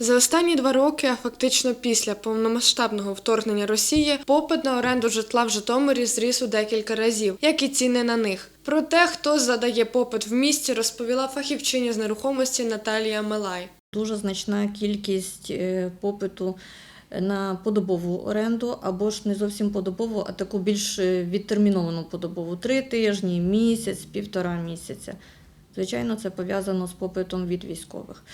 За останні два роки, а фактично після повномасштабного вторгнення Росії, попит на оренду житла в Житомирі зріс у декілька разів, як і ціни на них. Про те, хто задає попит в місті, розповіла фахівчиня з нерухомості Наталія Мелай. Дуже значна кількість е, попиту на подобову оренду, або ж не зовсім подобову, а таку більш е, відтерміновану подобову три тижні, місяць, півтора місяця. Звичайно, це пов'язано з попитом від військових.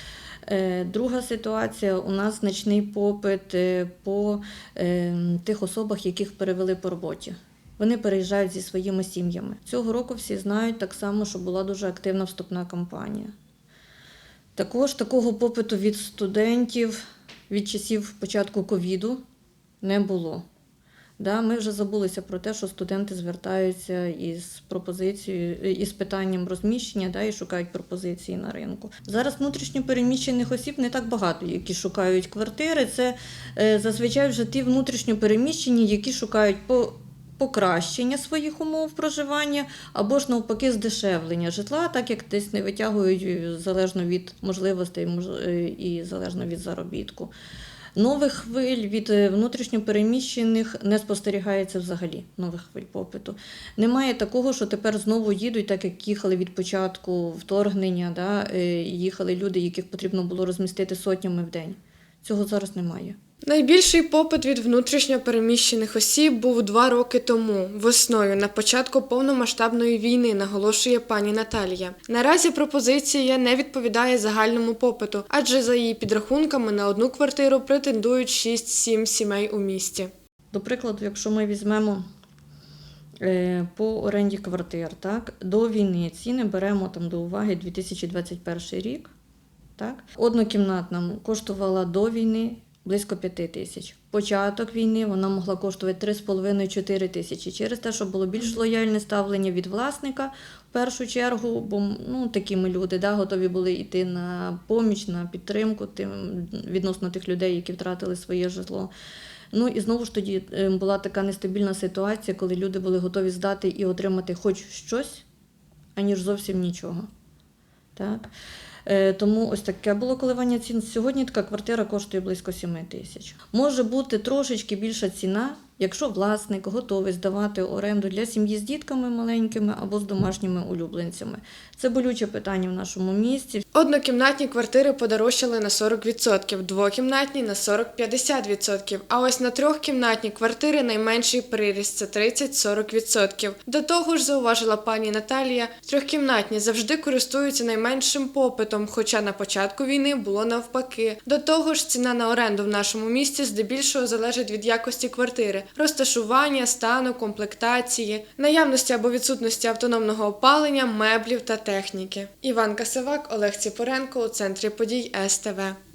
Е, Друга ситуація у нас значний попит е, по е, тих особах, яких перевели по роботі. Вони переїжджають зі своїми сім'ями. Цього року всі знають так само, що була дуже активна вступна кампанія. Також такого попиту від студентів від часів початку ковіду не було. Да, ми вже забулися про те, що студенти звертаються із пропозицією, із питанням розміщення да, і шукають пропозиції на ринку. Зараз внутрішньо переміщених осіб не так багато, які шукають квартири. Це е, зазвичай вже ті внутрішньо переміщені, які шукають по покращення своїх умов проживання або ж навпаки здешевлення житла, так як десь не витягують е, залежно від можливостей е, і залежно від заробітку. Нових хвиль від е, внутрішньопереміщених не спостерігається взагалі нових хвиль попиту. Немає такого, що тепер знову їдуть, так як їхали від початку вторгнення, да, е, їхали люди, яких потрібно було розмістити сотнями в день. Цього зараз немає. Найбільший попит від внутрішньо переміщених осіб був два роки тому, весною, на початку повномасштабної війни, наголошує пані Наталія. Наразі пропозиція не відповідає загальному попиту, адже за її підрахунками на одну квартиру претендують 6-7 сімей у місті. До прикладу, якщо ми візьмемо е, по оренді квартир, так, до війни ціни беремо там до уваги 2021 рік. Так. Однокімнатна коштувала до війни близько 5 тисяч. Початок війни вона могла коштувати 3,5-4 тисячі. Через те, що було більш лояльне ставлення від власника в першу чергу, бо ну, такі ми люди да, готові були йти на поміч, на підтримку тим, відносно тих людей, які втратили своє житло. Ну і знову ж тоді е, була така нестабільна ситуація, коли люди були готові здати і отримати хоч щось, аніж зовсім нічого. Так? Е, Тому ось таке було коливання цін. Сьогодні така квартира коштує близько 7 тисяч. Може бути трошечки більша ціна, якщо власник готовий здавати оренду для сім'ї з дітками маленькими або з домашніми улюбленцями. Це болюче питання в нашому місті. Однокімнатні квартири подорожчали на 40%, двокімнатні на 40-50%, а ось на трьохкімнатні квартири найменший приріст це 30-40%. До того ж, зауважила пані Наталія, трьохкімнатні завжди користуються найменшим попитом, хоча на початку війни було навпаки. До того ж, ціна на оренду в нашому місті здебільшого залежить від якості квартири, розташування, стану, комплектації, наявності або відсутності автономного опалення, меблів та техніки. Іван Касивак, Олег Ціпоренко у центрі подій СТВ.